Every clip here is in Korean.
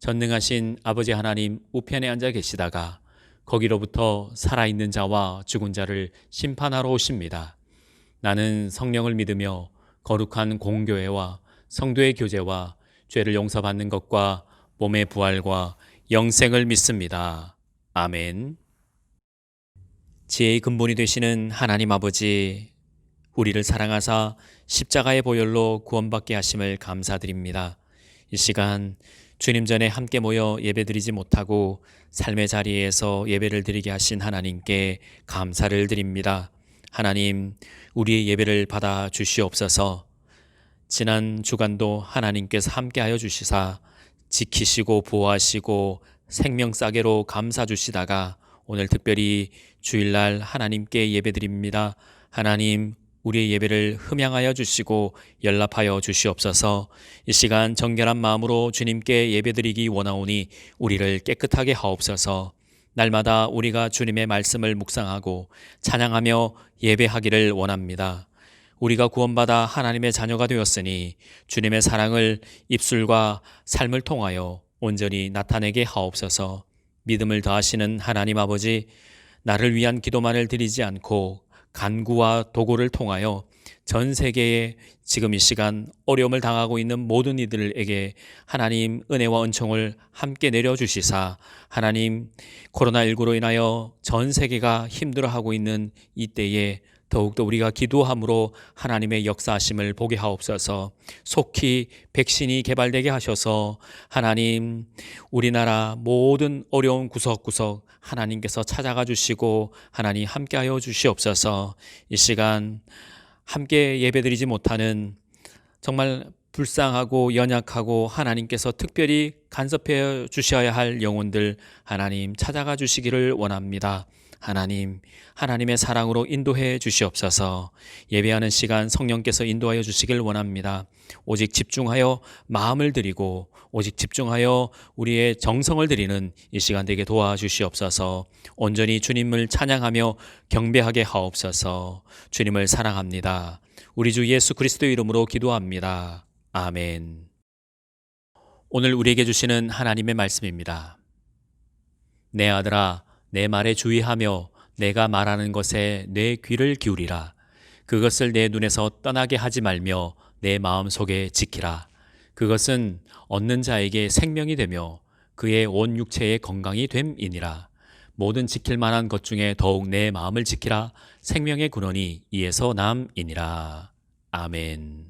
전능하신 아버지 하나님 우편에 앉아 계시다가 거기로부터 살아있는 자와 죽은 자를 심판하러 오십니다. 나는 성령을 믿으며 거룩한 공교회와 성도의 교제와 죄를 용서받는 것과 몸의 부활과 영생을 믿습니다. 아멘. 지혜의 근본이 되시는 하나님 아버지, 우리를 사랑하사 십자가의 보혈로 구원받게 하심을 감사드립니다. 이 시간 주님 전에 함께 모여 예배드리지 못하고 삶의 자리에서 예배를 드리게 하신 하나님께 감사를 드립니다. 하나님, 우리의 예배를 받아 주시옵소서. 지난 주간도 하나님께서 함께하여 주시사 지키시고 보호하시고 생명 싸게로 감사 주시다가 오늘 특별히 주일날 하나님께 예배드립니다. 하나님, 우리의 예배를 흠양하여 주시고 연락하여 주시옵소서. 이 시간 정결한 마음으로 주님께 예배드리기 원하오니 우리를 깨끗하게 하옵소서. 날마다 우리가 주님의 말씀을 묵상하고 찬양하며 예배하기를 원합니다. 우리가 구원받아 하나님의 자녀가 되었으니 주님의 사랑을 입술과 삶을 통하여 온전히 나타내게 하옵소서. 믿음을 더하시는 하나님 아버지, 나를 위한 기도만을 드리지 않고 간구와 도구를 통하여 전 세계에 지금 이 시간 어려움을 당하고 있는 모든 이들에게 하나님 은혜와 은총을 함께 내려주시사 하나님 코로나19로 인하여 전 세계가 힘들어하고 있는 이때에 더욱더 우리가 기도함으로 하나님의 역사하심을 보게 하옵소서 속히 백신이 개발되게 하셔서 하나님 우리나라 모든 어려운 구석구석 하나님께서 찾아가 주시고 하나님 함께하여 주시옵소서 이 시간 함께 예배드리지 못하는 정말 불쌍하고 연약하고 하나님께서 특별히 간섭해 주셔야 할 영혼들 하나님 찾아가 주시기를 원합니다. 하나님, 하나님의 사랑으로 인도해 주시옵소서. 예배하는 시간 성령께서 인도하여 주시길 원합니다. 오직 집중하여 마음을 드리고 오직 집중하여 우리의 정성을 드리는 이 시간 되게 도와주시옵소서. 온전히 주님을 찬양하며 경배하게 하옵소서. 주님을 사랑합니다. 우리 주 예수 그리스도 이름으로 기도합니다. 아멘. 오늘 우리에게 주시는 하나님의 말씀입니다. 내 아들아, 내 말에 주의하며 내가 말하는 것에 내 귀를 기울이라. 그것을 내 눈에서 떠나게 하지 말며 내 마음 속에 지키라. 그것은 얻는 자에게 생명이 되며 그의 온 육체의 건강이 됨이니라. 모든 지킬 만한 것 중에 더욱 내 마음을 지키라. 생명의 근원이 이에서 남이니라. 아멘.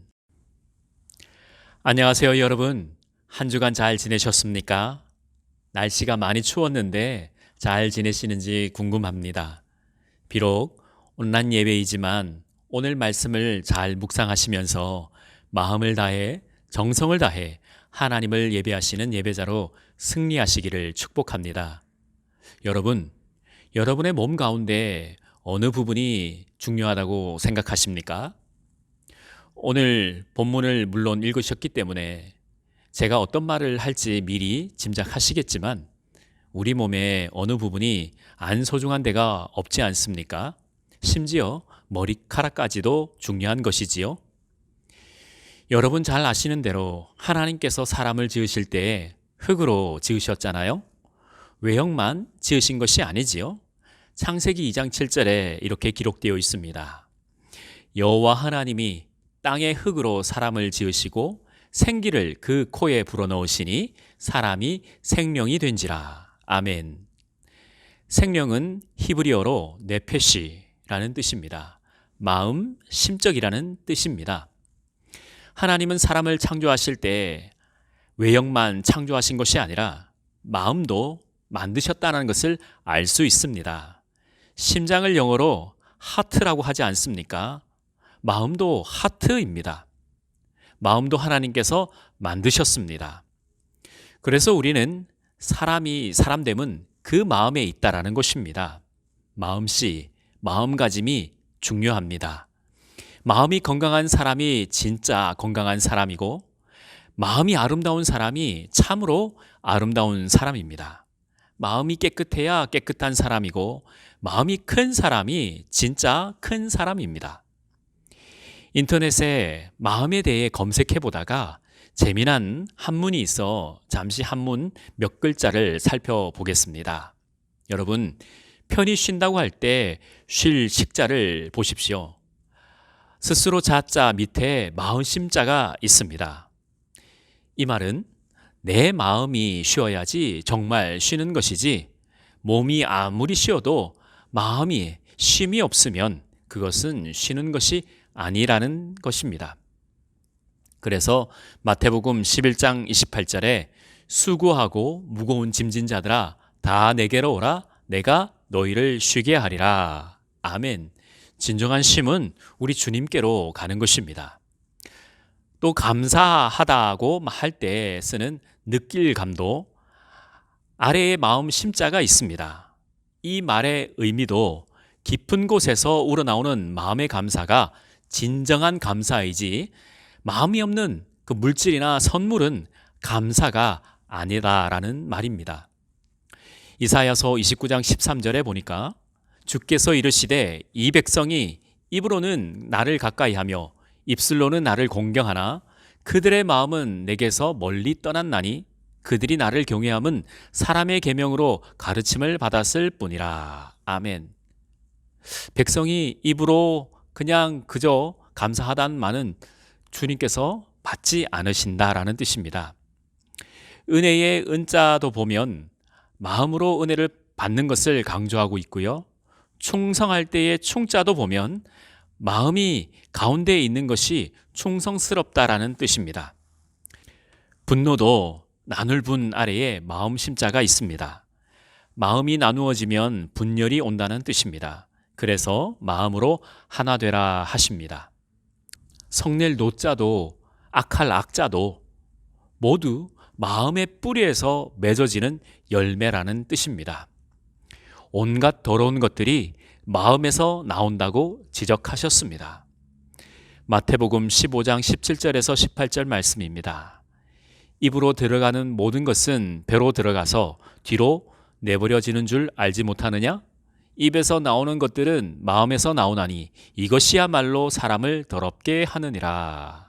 안녕하세요, 여러분. 한 주간 잘 지내셨습니까? 날씨가 많이 추웠는데 잘 지내시는지 궁금합니다. 비록 온라인 예배이지만 오늘 말씀을 잘 묵상하시면서 마음을 다해 정성을 다해 하나님을 예배하시는 예배자로 승리하시기를 축복합니다. 여러분, 여러분의 몸 가운데 어느 부분이 중요하다고 생각하십니까? 오늘 본문을 물론 읽으셨기 때문에 제가 어떤 말을 할지 미리 짐작하시겠지만 우리 몸의 어느 부분이 안 소중한 데가 없지 않습니까? 심지어 머리카락까지도 중요한 것이지요. 여러분 잘 아시는 대로 하나님께서 사람을 지으실 때 흙으로 지으셨잖아요. 외형만 지으신 것이 아니지요. 창세기 2장 7절에 이렇게 기록되어 있습니다. 여호와 하나님이 땅의 흙으로 사람을 지으시고 생기를 그 코에 불어넣으시니 사람이 생명이 된지라. 아멘. 생명은 히브리어로 네페시라는 뜻입니다. 마음, 심적이라는 뜻입니다. 하나님은 사람을 창조하실 때 외형만 창조하신 것이 아니라 마음도 만드셨다는 것을 알 수 있습니다. 심장을 영어로 하트라고 하지 않습니까? 마음도 하트입니다. 마음도 하나님께서 만드셨습니다. 그래서 우리는 사람이 사람됨은 그 마음에 있다라는 것입니다. 마음씨, 마음가짐이 중요합니다. 마음이 건강한 사람이 진짜 건강한 사람이고 마음이 아름다운 사람이 참으로 아름다운 사람입니다. 마음이 깨끗해야 깨끗한 사람이고 마음이 큰 사람이 진짜 큰 사람입니다. 인터넷에 마음에 대해 검색해 보다가 재미난 한문이 있어 잠시 한문 몇 글자를 살펴보겠습니다. 여러분, 편히 쉰다고 할 때 쉴 식자를 보십시오. 스스로 자자 밑에 마음 심자가 있습니다. 이 말은 내 마음이 쉬어야지 정말 쉬는 것이지 몸이 아무리 쉬어도 마음이 쉼이 없으면 그것은 쉬는 것이 아니라는 것입니다. 그래서 마태복음 11장 28절에 수고하고 무거운 짐진 자들아 다 내게로 오라 내가 너희를 쉬게 하리라. 아멘. 진정한 쉼은 우리 주님께로 가는 것입니다. 또 감사하다고 할 때 쓰는 느낄 감도 아래의 마음 심자가 있습니다. 이 말의 의미도 깊은 곳에서 우러나오는 마음의 감사가 진정한 감사이지 마음이 없는 그 물질이나 선물은 감사가 아니다라는 말입니다. 이사야서 29장 13절에 보니까 주께서 이르시되 이 백성이 입으로는 나를 가까이하며 입술로는 나를 공경하나 그들의 마음은 내게서 멀리 떠났나니 그들이 나를 경외함은 사람의 계명으로 가르침을 받았을 뿐이라. 아멘. 백성이 입으로 그냥 그저 감사하단 말은 주님께서 받지 않으신다라는 뜻입니다. 은혜의 은자도 보면 마음으로 은혜를 받는 것을 강조하고 있고요. 충성할 때의 충자도 보면 마음이 가운데에 있는 것이 충성스럽다라는 뜻입니다. 분노도 나눌 분 아래에 마음 심자가 있습니다. 마음이 나누어지면 분열이 온다는 뜻입니다. 그래서 마음으로 하나 되라 하십니다. 성낼 노자도 악할 악자도 모두 마음의 뿌리에서 맺어지는 열매라는 뜻입니다. 온갖 더러운 것들이 마음에서 나온다고 지적하셨습니다. 마태복음 15장 17절에서 18절 말씀입니다. 입으로 들어가는 모든 것은 배로 들어가서 뒤로 내버려지는 줄 알지 못하느냐? 입에서 나오는 것들은 마음에서 나오나니 이것이야말로 사람을 더럽게 하느니라.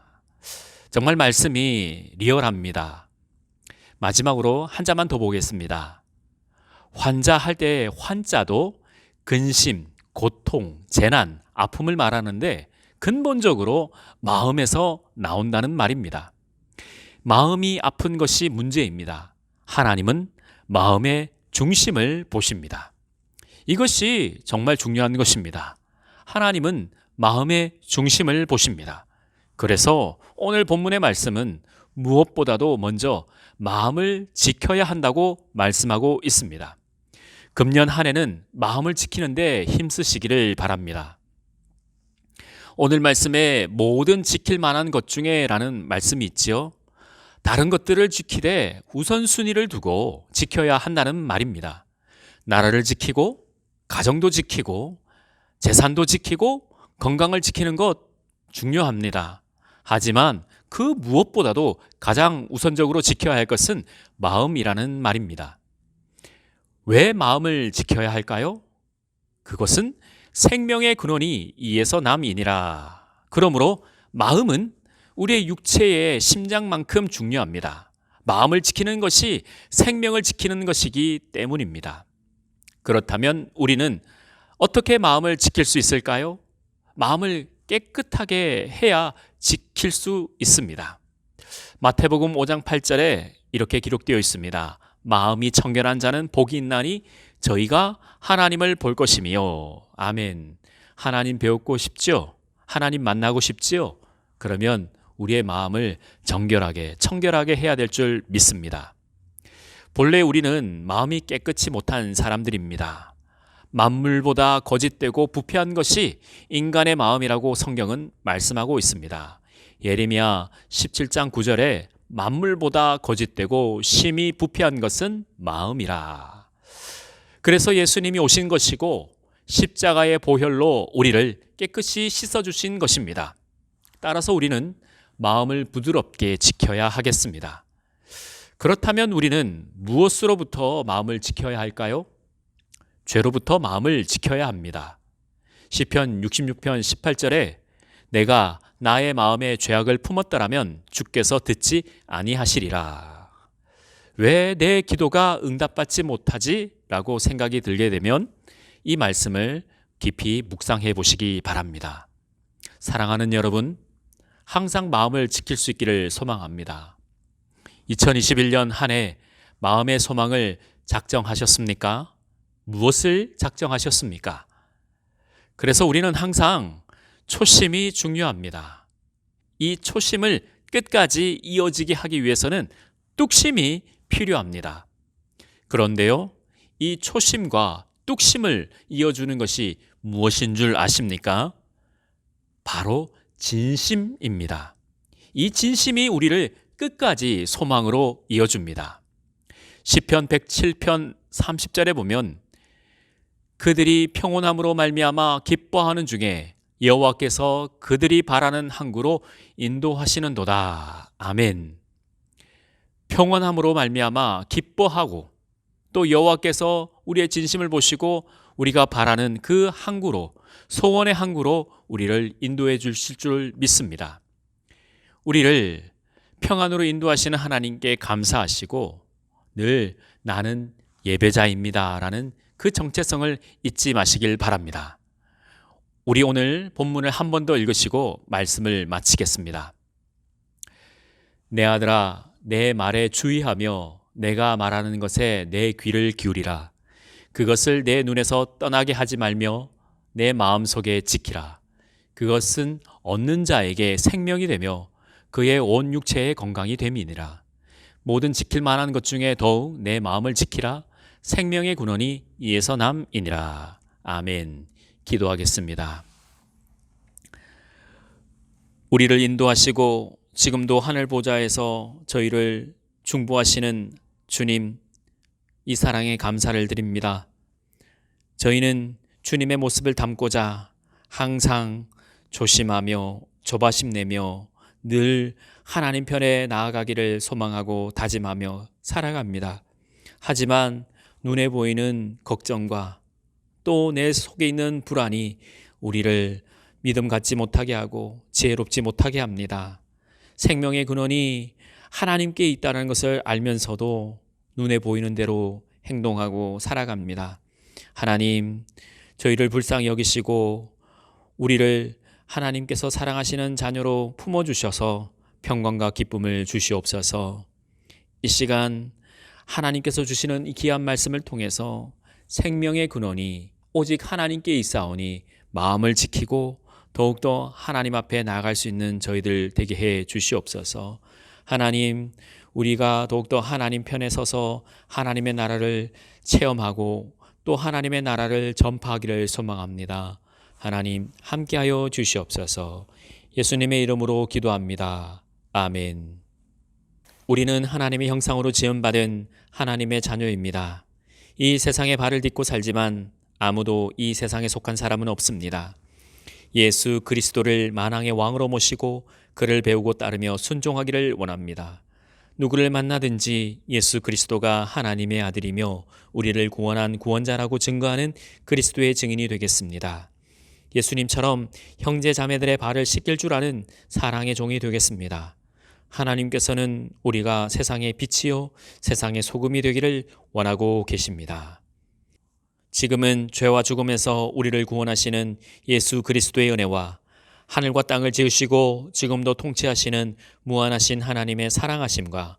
정말 말씀이 리얼합니다. 마지막으로 한 자만 더 보겠습니다. 환자 할 때 환자도 근심, 고통, 재난, 아픔을 말하는데 근본적으로 마음에서 나온다는 말입니다. 마음이 아픈 것이 문제입니다. 하나님은 마음의 중심을 보십니다. 이것이 정말 중요한 것입니다. 하나님은 마음의 중심을 보십니다. 그래서 오늘 본문의 말씀은 무엇보다도 먼저 마음을 지켜야 한다고 말씀하고 있습니다. 금년 한 해는 마음을 지키는데 힘쓰시기를 바랍니다. 오늘 말씀에 모든 지킬 만한 것 중에 라는 말씀이 있지요. 다른 것들을 지키되 우선순위를 두고 지켜야 한다는 말입니다. 나라를 지키고 가정도 지키고 재산도 지키고 건강을 지키는 것 중요합니다. 하지만 그 무엇보다도 가장 우선적으로 지켜야 할 것은 마음이라는 말입니다. 왜 마음을 지켜야 할까요? 그것은 생명의 근원이 이에서 남이니라. 그러므로 마음은 우리의 육체의 심장만큼 중요합니다. 마음을 지키는 것이 생명을 지키는 것이기 때문입니다. 그렇다면 우리는 어떻게 마음을 지킬 수 있을까요? 마음을 깨끗하게 해야 지킬 수 있습니다. 마태복음 5장 8절에 이렇게 기록되어 있습니다. 마음이 청결한 자는 복이 있나니 저희가 하나님을 볼 것이며 아멘. 하나님 배우고 싶죠? 하나님 만나고 싶지요? 그러면 우리의 마음을 정결하게 청결하게 해야 될 줄 믿습니다. 본래 우리는 마음이 깨끗이 못한 사람들입니다. 만물보다 거짓되고 부패한 것이 인간의 마음이라고 성경은 말씀하고 있습니다. 예레미야 17장 9절에 만물보다 거짓되고 심히 부패한 것은 마음이라. 그래서 예수님이 오신 것이고 십자가의 보혈로 우리를 깨끗이 씻어 주신 것입니다. 따라서 우리는 마음을 부드럽게 지켜야 하겠습니다. 그렇다면 우리는 무엇으로부터 마음을 지켜야 할까요? 죄로부터 마음을 지켜야 합니다. 시편 66편 18절에 내가 나의 마음에 죄악을 품었더라면 주께서 듣지 아니하시리라. 왜 내 기도가 응답받지 못하지? 라고 생각이 들게 되면 이 말씀을 깊이 묵상해 보시기 바랍니다. 사랑하는 여러분, 항상 마음을 지킬 수 있기를 소망합니다. 2021년 한 해 마음의 소망을 작정하셨습니까? 무엇을 작정하셨습니까? 그래서 우리는 항상 초심이 중요합니다. 이 초심을 끝까지 이어지게 하기 위해서는 뚝심이 필요합니다. 그런데요, 이 초심과 뚝심을 이어주는 것이 무엇인 줄 아십니까? 바로 진심입니다. 이 진심이 우리를 끝까지 소망으로 이어줍니다. 시편 107편 30절에 보면 그들이 평온함으로 말미암아 기뻐하는 중에 여호와께서 그들이 바라는 항구로 인도하시는도다. 아멘. 평온함으로 말미암아 기뻐하고 또 여호와께서 우리의 진심을 보시고 우리가 바라는 그 항구로 소원의 항구로 우리를 인도해 주실 줄 믿습니다. 우리를 평안으로 인도하시는 하나님께 감사하시고 늘 나는 예배자입니다 라는 그 정체성을 잊지 마시길 바랍니다. 우리 오늘 본문을 한 번 더 읽으시고 말씀을 마치겠습니다. 내 아들아, 내 말에 주의하며 내가 말하는 것에 내 귀를 기울이라. 그것을 내 눈에서 떠나게 하지 말며 내 마음 속에 지키라. 그것은 얻는 자에게 생명이 되며 그의 온 육체의 건강이 됨이니라. 모든 지킬 만한 것 중에 더욱 내 마음을 지키라. 생명의 근원이 이에서 남이니라. 아멘. 기도하겠습니다. 우리를 인도하시고 지금도 하늘 보좌에서 저희를 중보하시는 주님, 이 사랑에 감사를 드립니다. 저희는 주님의 모습을 담고자 항상 조심하며 조바심 내며 늘 하나님 편에 나아가기를 소망하고 다짐하며 살아갑니다. 하지만 눈에 보이는 걱정과 또 내 속에 있는 불안이 우리를 믿음 갖지 못하게 하고 지혜롭지 못하게 합니다. 생명의 근원이 하나님께 있다는 것을 알면서도 눈에 보이는 대로 행동하고 살아갑니다. 하나님, 저희를 불쌍히 여기시고 우리를 하나님께서 사랑하시는 자녀로 품어주셔서 평강과 기쁨을 주시옵소서. 이 시간 하나님께서 주시는 이 귀한 말씀을 통해서 생명의 근원이 오직 하나님께 있사오니 마음을 지키고 더욱더 하나님 앞에 나아갈 수 있는 저희들 되게 해 주시옵소서. 하나님, 우리가 더욱더 하나님 편에 서서 하나님의 나라를 체험하고 또 하나님의 나라를 전파하기를 소망합니다. 하나님, 함께하여 주시옵소서. 예수님의 이름으로 기도합니다. 아멘. 우리는 하나님의 형상으로 지음받은 하나님의 자녀입니다. 이 세상에 발을 딛고 살지만 아무도 이 세상에 속한 사람은 없습니다. 예수 그리스도를 만왕의 왕으로 모시고 그를 배우고 따르며 순종하기를 원합니다. 누구를 만나든지 예수 그리스도가 하나님의 아들이며 우리를 구원한 구원자라고 증거하는 그리스도의 증인이 되겠습니다. 예수님처럼 형제 자매들의 발을 씻길 줄 아는 사랑의 종이 되겠습니다. 하나님께서는 우리가 세상의 빛이요 세상의 소금이 되기를 원하고 계십니다. 지금은 죄와 죽음에서 우리를 구원하시는 예수 그리스도의 은혜와 하늘과 땅을 지으시고 지금도 통치하시는 무한하신 하나님의 사랑하심과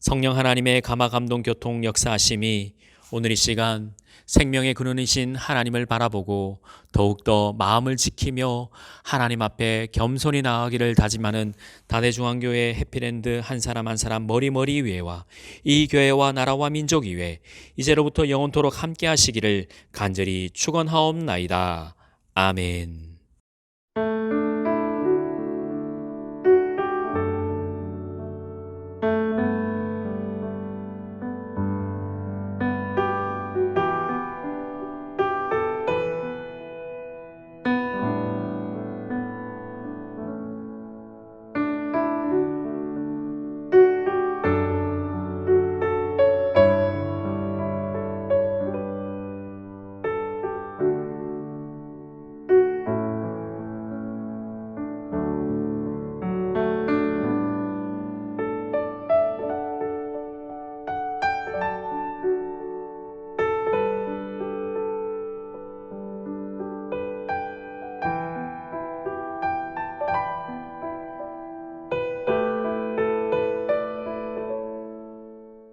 성령 하나님의 감화 감동 교통 역사하심이 오늘 이 시간 생명의 근원이신 하나님을 바라보고 더욱더 마음을 지키며 하나님 앞에 겸손히 나아가기를 다짐하는 다대중앙교회 해피랜드 한 사람 한 사람 머리머리 위에와 이 교회와 나라와 민족 위에 이제로부터 영원토록 함께 하시기를 간절히 축원하옵나이다. 아멘.